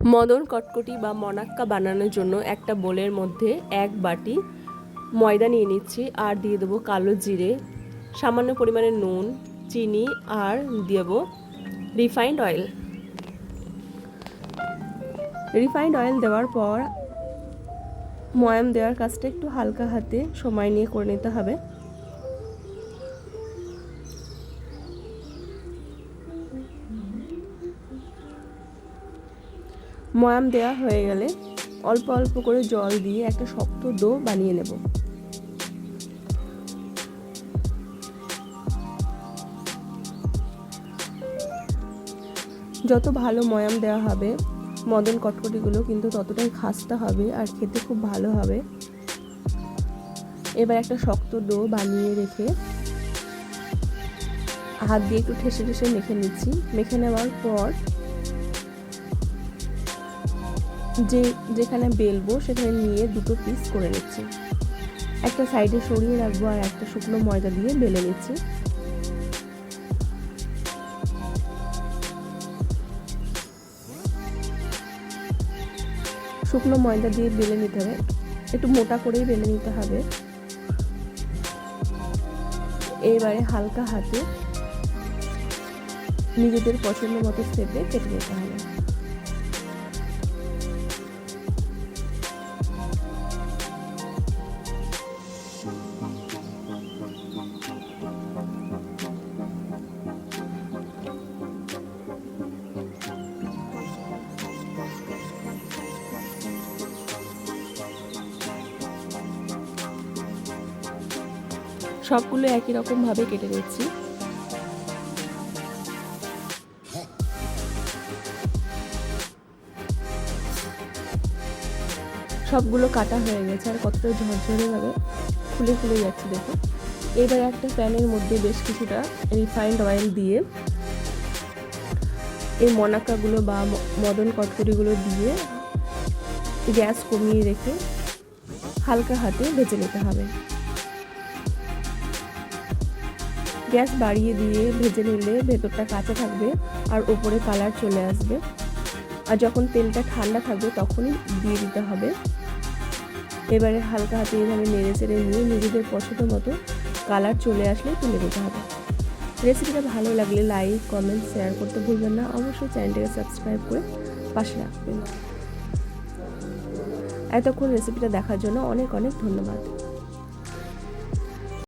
মদন কটকটি বা মনাক্কা বানানোর জন্য একটা বোলের মধ্যে এক বাটি ময়দা নিয়ে নিচ্ছি আর দিয়ে দেবো কালো জিরে, সামান্য পরিমাণে নুন, চিনি আর দেবো রিফাইন্ড অয়েল রিফাইন্ড অয়েল দেওয়ার পর ময়াম দেওয়ার কাজটা একটু হালকা হাতে সময় নিয়ে করে নিতে হবে। ময়াম দেওয়া হয়ে গেলে অল্প অল্প করে জল দিয়ে একটা শক্ত ডো বানিয়ে নেব। যত ভালো ময়াম দেওয়া হবে, মদন কটকটিগুলো কিন্তু ততটাই খাস্তা হবে আর খেতে খুব ভালো হবে। এবার একটা শক্ত ডো বানিয়ে রেখে হাত দিয়ে একটু ঠেসে ঠেসে মেখে নিচ্ছি। মেখে নেওয়ার পর যে, যেখানে বেলবো, সেখানে নিয়ে দুটো পিস করে নিচ্ছি। একটা সাইডে সরিয়ে রাখব আর একটা শুকনো ময়দা দিয়ে বেলে নিচ্ছি। শুকনো ময়দা দিয়ে বেলে নিতে হবে। একটু মোটা করেই বেলে নিতে হবে। এবারে হালকা হাতে নিজেদের পছন্দ মতো স্টেপে কেটে নিতে হবে। সবগুলো একই রকমভাবে কেটে নিচ্ছি। সবগুলো কাটা হয়ে গেছে, আর কতটা ঝরঝরেভাবে খুলে খুলে যাচ্ছে দেখো। এবার একটা প্যানের মধ্যে বেশ কিছুটা রিফাইন্ড অয়েল দিয়ে এই মনাকাগুলো বা মদন কটকরিগুলো দিয়ে গ্যাস কমিয়ে রেখে হালকা হাতে ভেজে নিতে হবে। গ্যাস বাড়িয়ে দিয়ে ভেজে নিলে ভেতরটা কাঁচা থাকবে আর ওপরে কালার চলে আসবে। আর যখন তেলটা ঠান্ডা থাকবে তখনই দিয়ে দিতে হবে। এবারে হালকা হাতে এভাবে নেড়ে চেড়ে নিয়ে নিজেদের পছন্দ মতো কালার চলে আসলে তুলে দিতে হবে। রেসিপিটা ভালো লাগলে লাইক কমেন্ট শেয়ার করতে ভুলবেন না। অবশ্যই চ্যানেলটাকে সাবস্ক্রাইব করে পাশে রাখবেন। এতক্ষণ রেসিপিটা দেখার জন্য অনেক অনেক ধন্যবাদ।